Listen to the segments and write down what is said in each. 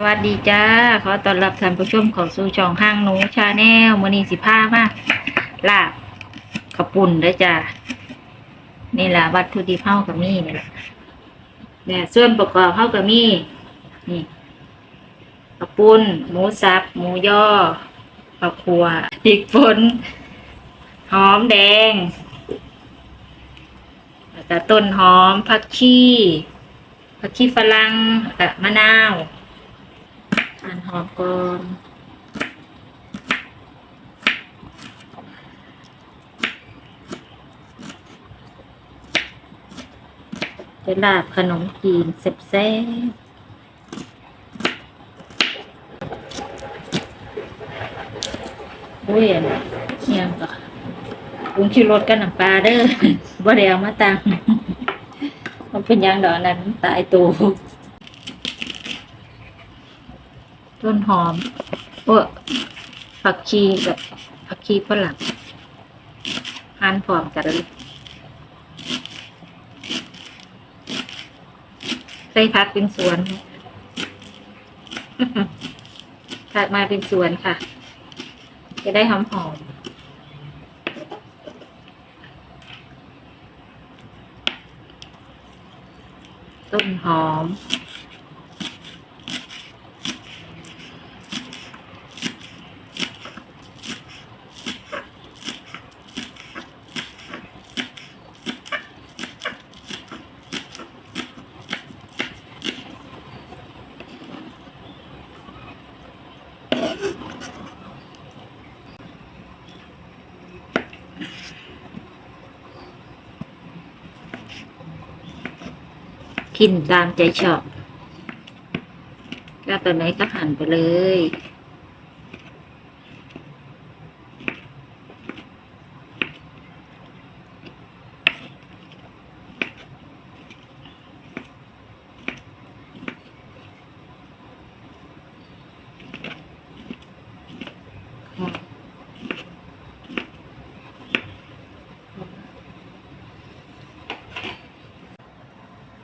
สวัสดีจ้า ขอต้อนรับท่านผู้ชมเของสู่ช่องห้างหนูชาแนลมื้อนี้สิพามาลาบขปุ่นเด้อจ้านี่ล่ะวัตถุดิบเฮาก็มีนี่ล่ะเนี่ยส่วนประกอบเฮาก็มีนี่ขปุ้นหมูสับ หมูย่อข้าคัวพริกป่นหอมแดงแล้วก็ต้นหอมผักชีผักชีฝรั่งกับมะนาว หั่นหอมก่อนเป็นลาบขนมจีนเซ็บแซ่บๆอุ้ยอันเชียงก็ปรุงชิวรสกันน้ำปลาเด้อบ่ได้เอามาตังมันเป็นยังดอกนั้นตายตัว ต้นหอมเออผักชีแบบผักชีฝรั่งหั่นพร้อมกันเลยใส่ผักเป็นสวนผักมาเป็นสวนค่ะ จะได้หอมหอมต้นหอม กินตามใจชอบก็ตัวไหนก็หั่นไปเลย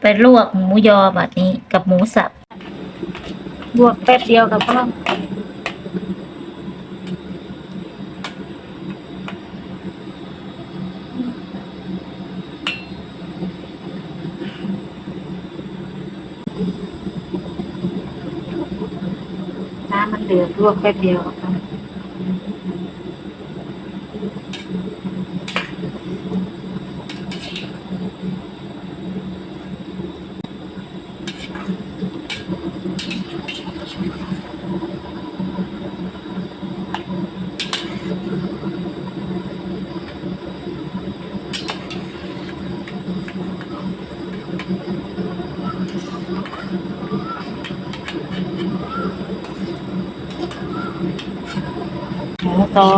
ไปลวกหมูยอแบบนี้กับหมูสับลวกแป๊บเดียวกับพ่อน้ำมันเดือดลวกแป๊บเดียวกับพ่อ หมูตอ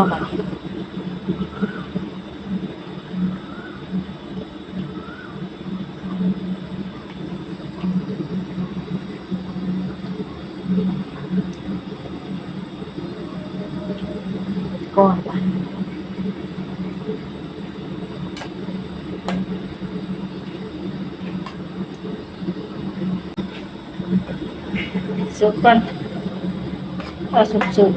แบบก้อนว่ะสุกก่อนเอาสุก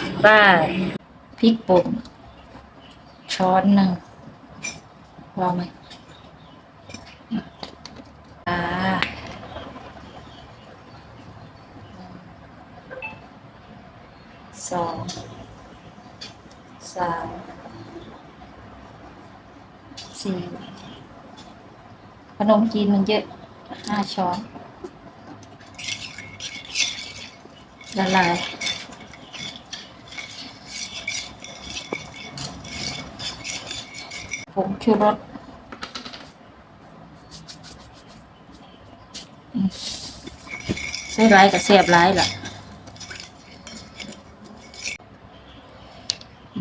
ๆ ป้าพริกป่นช้อนหนึ่งพอไหมอ่าสองสามสี่ขนมจีนมันเยอะห้าช้อนละลาย ผงชูรสใส่ร้ายกับแซ่บร้ายล่ะ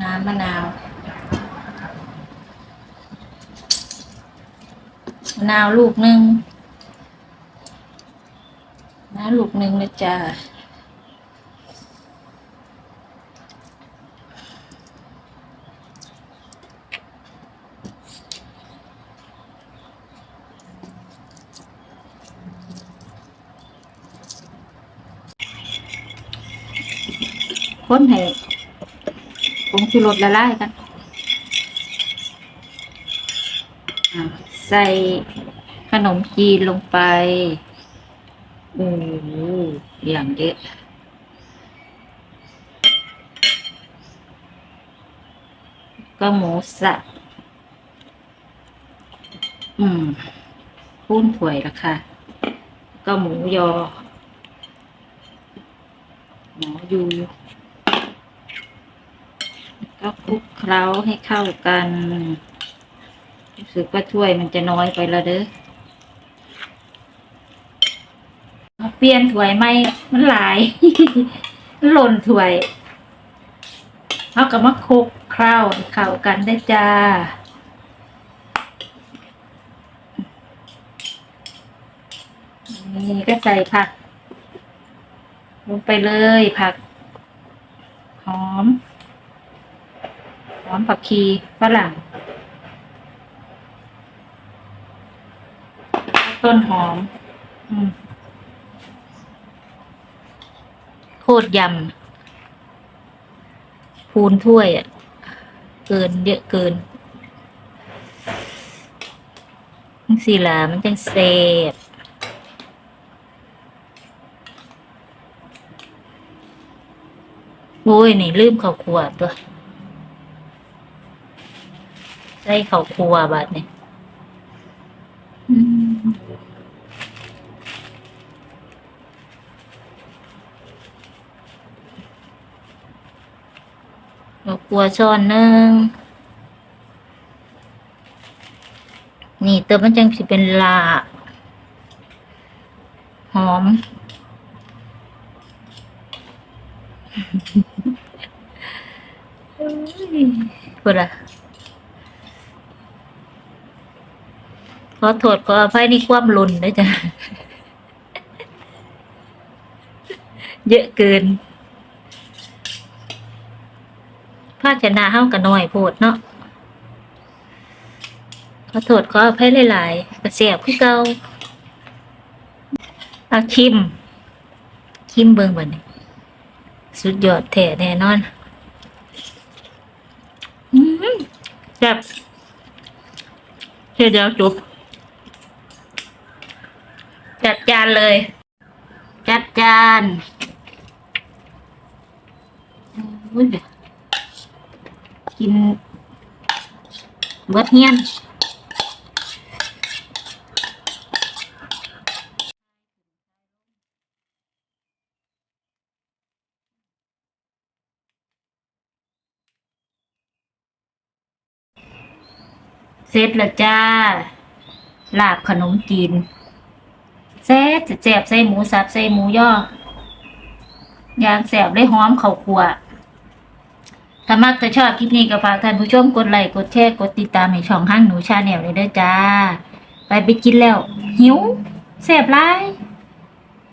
น้ำมะนาว มะนาวลูกหนึ่งน้ำลูกหนึ่งนะจ๊ะ คนให้ผงชูรสละลายกันใส่ขนมจีนลงไปโอ้อย่างเยอะก็หมูสับอืมพูนถ้วยละค่ะ ก็หมูยอ หมูยู ก็คลุกเคล้าให้เข้ากันรู้สึกว่าถ้วยมันจะน้อยไปแล้วเด้อเปลี่ยนถ้วยไหมมันหลายมันหล่นถ้วยเอากับมาคลุกเคล้าให้เข้ากันได้จ้านี่ก็ใส่ผักลงไปเลยผัก หอม หอม ผักชีฝรั่ง ต้นหอมอมโคตรยำพูนถ้วยอะ เกินเยอะเกินจังสิล่ะมันจังเซฟโอ้ย นี่ลืมข้าวคั่วตัว ใส่ข้าวคั่วบัดนี่อืมข้าวคั่วช้อนหนึ่งนี่เติมมันจังสิเป็นลาบหอมพูดอะ ขอโทษขออภัยในความรุนนะจ๊ะ เยอะเกินภาชนะเฮากันน้อยโพดเนาะขอโทษขออภัยหลายๆกระเสียบคือเก่าอาคิม คิมเบิ่งบัดนี้สุดยอดแท้แน่นอนอืมแซ่บเดี๋ยวเดี๋ยวจบ จัดจานเลย จัดจานกินเบิดเฮียนเสร็จแล้วจ้า ลาบขนมจีน แซ่บแซ่บใส่หมูสับใส่หมูย่อย่างแซ่บได้หอมเข่าขัวถ้ามักจะชอบคลิปนี้ก็ฝากท่านผู้ชมกดไลค์กดแชร์กดติดตามให้ช่องห้างหนูชาแนลเลยเด้อจ้า ไปไปกินแล้ว หิวแซ่บไร